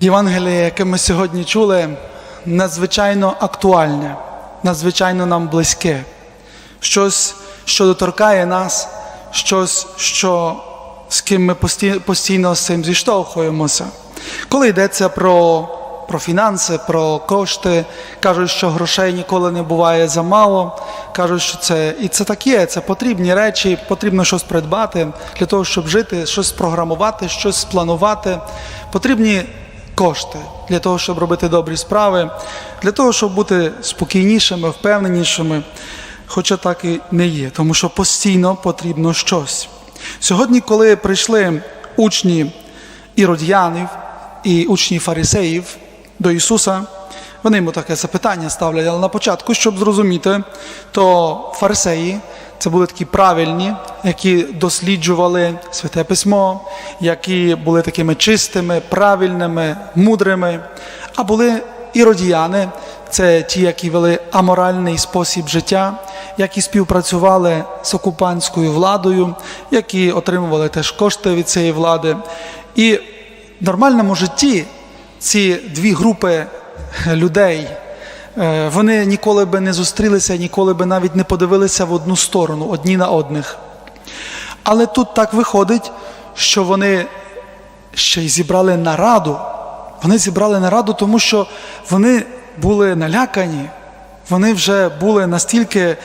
Євангеліє, яке ми сьогодні чули, надзвичайно актуальне, надзвичайно нам близьке. Щось, що доторкає нас, щось, що, з ким ми пості- постійно з цим зіштовхуємося. Коли йдеться про, про фінанси, про кошти, кажуть, що грошей ніколи не буває замало, кажуть, що це і це так є, це потрібні речі, потрібно щось придбати для того, щоб жити, щось спрограмувати, щось спланувати. Потрібні кошти для того, щоб робити добрі справи, для того, щоб бути спокійнішими, впевненішими. Хоча так і не є, тому що постійно потрібно щось. Сьогодні, коли прийшли учні іродіянів і учні фарисеїв до Ісуса, вони йому таке запитання ставлять, але на початку, щоб зрозуміти, то фарисеї це були такі правильні, які досліджували святе письмо, які були такими чистими, правильними, мудрими, а були іродіяни, це ті, які вели аморальний спосіб життя, які співпрацювали з окупантською владою, які отримували теж кошти від цієї влади. І в нормальному житті ці дві групи людей. Е, Вони ніколи би не зустрілися, ніколи би навіть не подивилися в одну сторону, одні на одних. Але тут так виходить, що вони ще й зібрали нараду. Вони зібрали нараду, тому що вони були налякані, вони вже були настільки,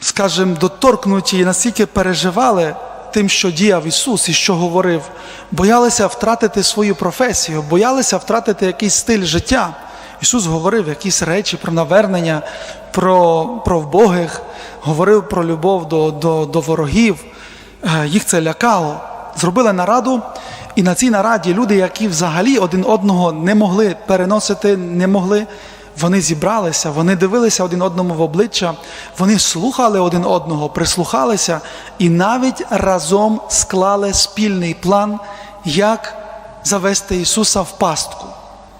скажімо, доторкнуті і настільки переживали тим, що діяв Ісус і що говорив, боялися втратити свою професію, боялися втратити якийсь стиль життя. Ісус говорив якісь речі про навернення, про, про вбогих, говорив про любов до, до, до ворогів. Е, Їх це лякало. Зробили нараду, і на цій нараді люди, які взагалі один одного не могли переносити, не могли, вони зібралися, вони дивилися один одному в обличчя, вони слухали один одного, прислухалися і навіть разом склали спільний план, як завести Ісуса в пастку,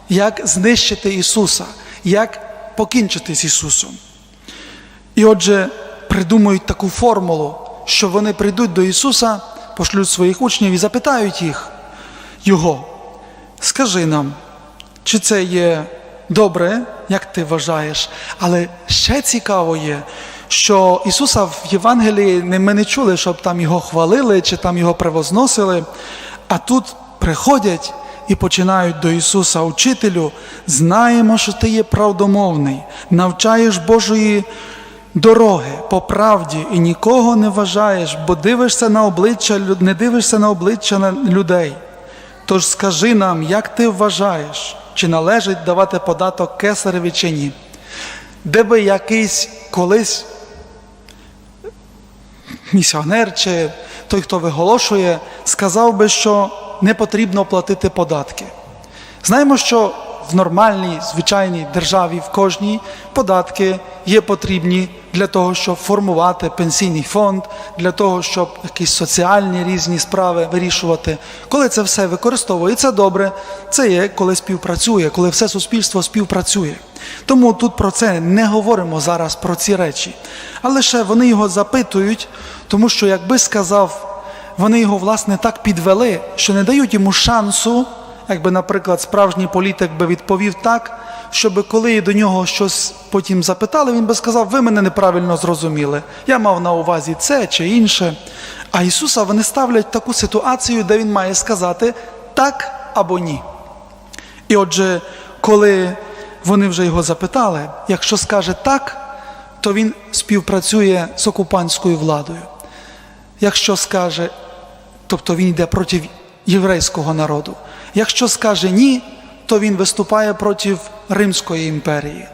як знищити Ісуса, як покінчити з Ісусом. І отже, придумують таку формулу, що вони прийдуть до Ісуса, пошлють своїх учнів і запитають їх, Його, скажи нам, чи це є добре, як ти вважаєш? Але ще цікаво є, що Ісуса в Євангелії ми не чули, щоб там його хвалили чи там його превозносили, а тут приходять і починають до Ісуса, учителю, знаємо, що ти є правдомовний, навчаєш Божої дороги по правді і нікого не вважаєш, бо дивишся на обличчя, не дивишся на обличчя людей. Тож скажи нам, як ти вважаєш, чи належить давати податок кесареві чи ні? Де би якийсь колись місіонер чи той, хто виголошує, сказав би, що не потрібно платити податки. Знаємо, що в нормальній, звичайній державі, в кожній податки є потрібні для того, щоб формувати пенсійний фонд, для того, щоб якісь соціальні різні справи вирішувати. Коли це все використовується добре, це є коли співпрацює, коли все суспільство співпрацює. Тому тут про це не говоримо зараз про ці речі. Але ще вони його запитують, тому що, якби сказав, вони його власне так підвели, що не дають йому шансу, якби, наприклад, справжній політик би відповів так, щоб коли до нього щось потім запитали, він би сказав, ви мене неправильно зрозуміли. Я мав на увазі це чи інше. А Ісуса вони ставлять таку ситуацію, де Він має сказати так або ні. І отже, коли вони вже його запитали, якщо скаже так, то він співпрацює з окупантською владою. Якщо скаже, тобто він йде проти єврейського народу. Якщо скаже ні, то він виступає проти Римської імперії.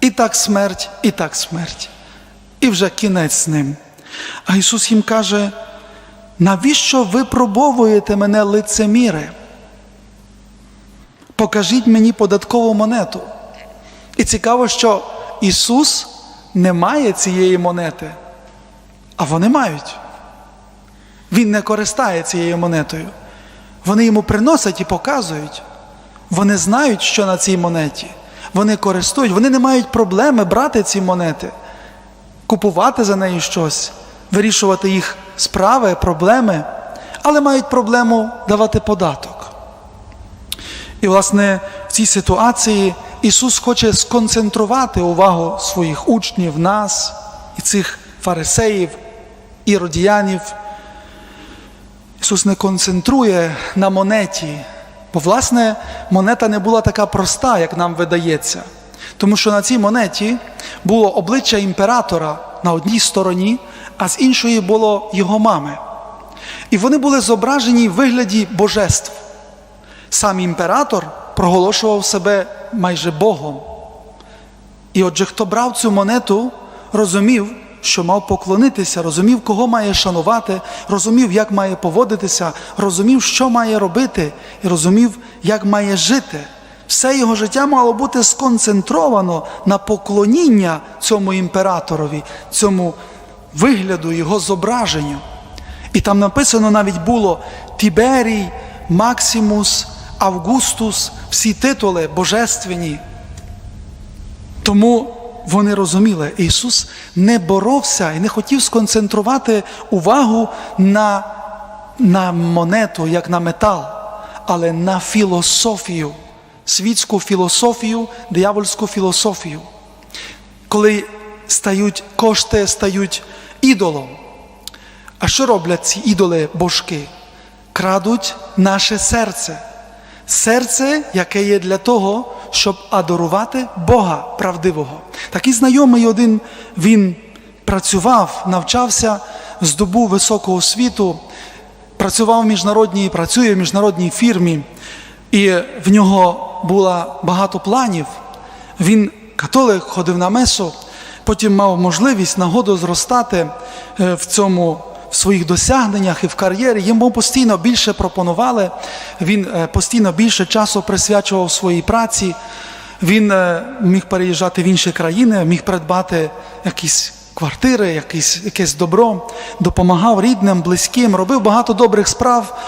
І так смерть, і так смерть. І вже кінець з ним. А Ісус їм каже: навіщо ви пробовуєте мене лицеміри? Покажіть мені податкову монету. І цікаво, що Ісус не має цієї монети, а вони мають. Він не користає цією монетою. Вони йому приносять і показують. Вони знають, що на цій монеті. Вони користують, вони не мають проблеми брати ці монети, купувати за неї щось, вирішувати їх справи, проблеми, але мають проблему давати податок. І, власне, в цій ситуації Ісус хоче сконцентрувати увагу своїх учнів, нас і цих фарисеїв, іродіянів. Ісус не концентрує на монеті, бо, власне, монета не була така проста, як нам видається. Тому що на цій монеті було обличчя імператора на одній стороні, а з іншої було його мами. І вони були зображені в вигляді божеств. Сам імператор проголошував себе майже Богом. І отже, хто брав цю монету, розумів, що мав поклонитися, розумів, кого має шанувати, розумів, як має поводитися, розумів, що має робити, і розумів, як має жити. Все його життя мало бути сконцентровано на поклоніння цьому імператорові, цьому вигляду, його зображенню. І там написано навіть було Тіберій, Максимус, Августус, всі титули божественні. Тому вони розуміли, Ісус не боровся і не хотів сконцентрувати увагу на, на монету, як на метал, але на філософію, світську філософію, диявольську філософію. Коли стають кошти, стають ідолом. А що роблять ці ідоли божки? Крадуть наше серце. Серце, яке є для того, щоб адорувати Бога правдивого. Такий знайомий один він працював, навчався, здобув високу освіту, працював в міжнародній, працює в міжнародній фірмі, і в нього було багато планів. Він католик, ходив на месу, потім мав можливість нагоду зростати е, в цьому в своїх досягненнях і в кар'єрі. Йому постійно більше пропонували, він е, постійно більше часу присвячував своїй праці. Він е, міг переїжджати в інші країни, міг придбати якісь квартири, якісь, якесь добро, допомагав рідним, близьким, робив багато добрих справ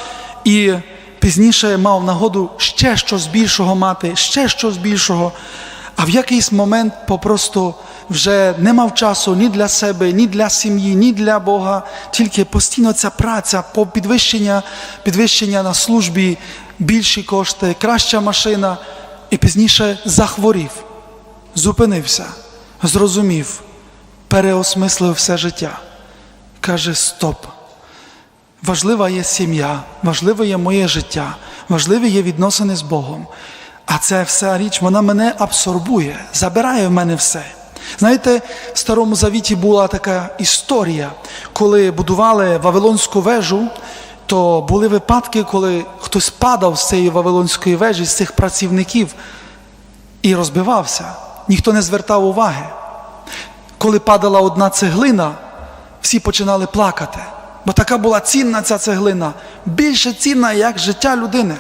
і пізніше мав нагоду ще щось більшого мати, ще щось більшого. А в якийсь момент попросту вже не мав часу ні для себе, ні для сім'ї, ні для Бога, тільки постійно ця праця, по підвищення, підвищення на службі, більші кошти, краща машина, і пізніше захворів, зупинився, зрозумів, переосмислив все життя. Каже: Стоп. Важлива є сім'я, важливе є моє життя, важливі є відносини з Богом. А це вся річ, вона мене абсорбує, забирає в мене все. Знаєте, в Старому Завіті була така історія, коли будували Вавилонську вежу, то були випадки, коли хтось падав з цієї Вавилонської вежі, з цих працівників, і розбивався. Ніхто не звертав уваги. Коли падала одна цеглина, всі починали плакати. Бо така була цінна ця цеглина, більше цінна, як життя людини.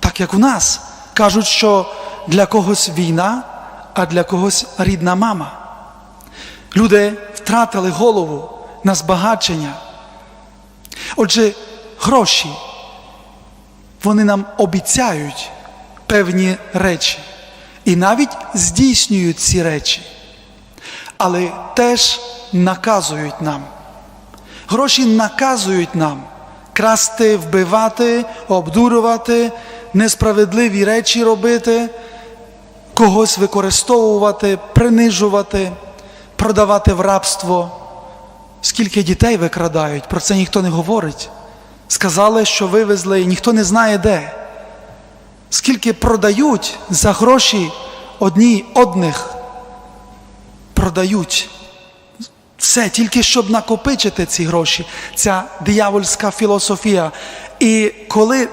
Так як у нас кажуть, що для когось війна, а для когось рідна мама. Люди втратили голову на збагачення. Отже, гроші, вони нам обіцяють певні речі і навіть здійснюють ці речі, але теж наказують нам. Гроші наказують нам красти, вбивати, обдурювати, несправедливі речі робити, когось використовувати, принижувати, продавати в рабство. Скільки дітей викрадають, про це ніхто не говорить. Сказали, що вивезли, і ніхто не знає де. Скільки продають за гроші одні одних продають. Все, тільки щоб накопичити ці гроші, ця диявольська філософія. І коли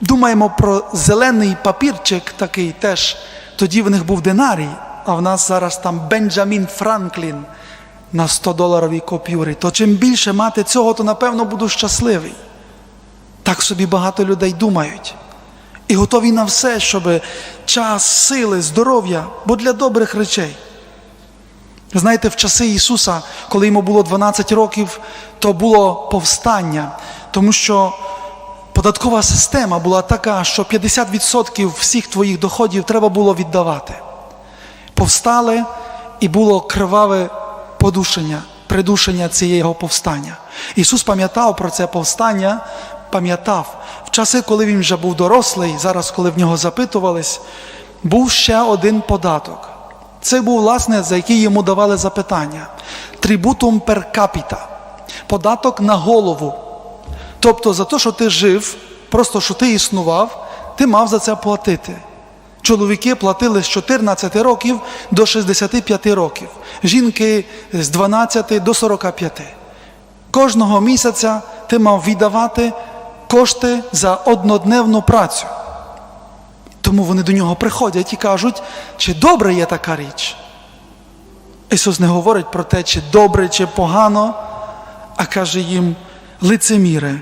думаємо про зелений папірчик такий теж, тоді в них був динарій, а в нас зараз там Бенджамін Франклін на 100-доларовій купюрі, то чим більше мати цього, то напевно буду щасливий. Так собі багато людей думають. І готові на все, щоб час, сили, здоров'я, бо для добрих речей. Знаєте, в часи Ісуса, коли йому було 12 років, то було повстання, тому що податкова система була така, що 50% всіх твоїх доходів треба було віддавати. Повстали і було криваве подушення, придушення цієї повстання. Ісус пам'ятав про це повстання, пам'ятав, в часи, коли він вже був дорослий, зараз, коли в нього запитувались, був ще один податок. Це був, власне, за який йому давали запитання: трибутум capita, податок на голову. Тобто за те, що ти жив, просто що ти існував, ти мав за це платити. Чоловіки платили з 14 років до 65 років, жінки з 12 до 45. Кожного місяця ти мав віддавати кошти за однодневну працю. Тому вони до нього приходять і кажуть, чи добре є така річ. Ісус не говорить про те, чи добре, чи погано, а каже їм лицеміре.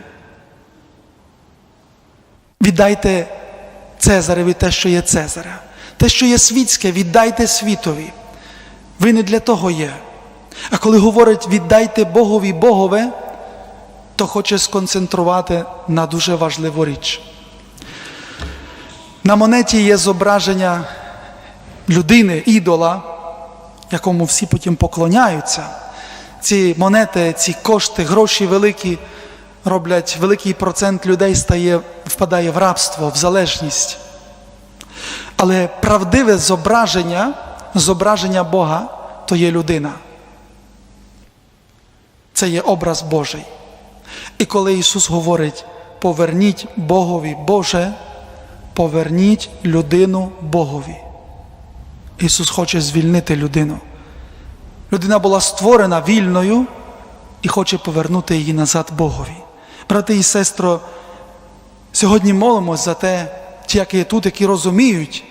Віддайте Цезареві те, що є Цезаря. Те, що є світське, віддайте світові. Ви не для того є. А коли говорить віддайте Богові Богове, то хоче сконцентрувати на дуже важливу річ. На монеті є зображення людини, ідола, якому всі потім поклоняються. Ці монети, ці кошти, гроші великі роблять великий процент людей стає, впадає в рабство, в залежність. Але правдиве зображення, зображення Бога то є людина. Це є образ Божий. І коли Ісус говорить, поверніть Богові Боже, поверніть людину Богові. Ісус хоче звільнити людину. Людина була створена вільною і хоче повернути її назад Богові. Брати і сестро, сьогодні молимось за те, ті, які є тут, які розуміють,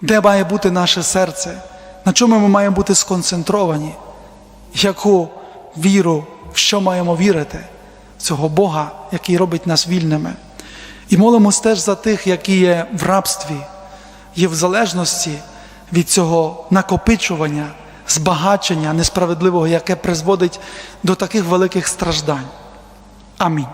де має бути наше серце, на чому ми маємо бути сконцентровані, яку віру, в що маємо вірити, цього Бога, який робить нас вільними. І молимось теж за тих, які є в рабстві, є в залежності від цього накопичування, збагачення несправедливого, яке призводить до таких великих страждань. Амінь.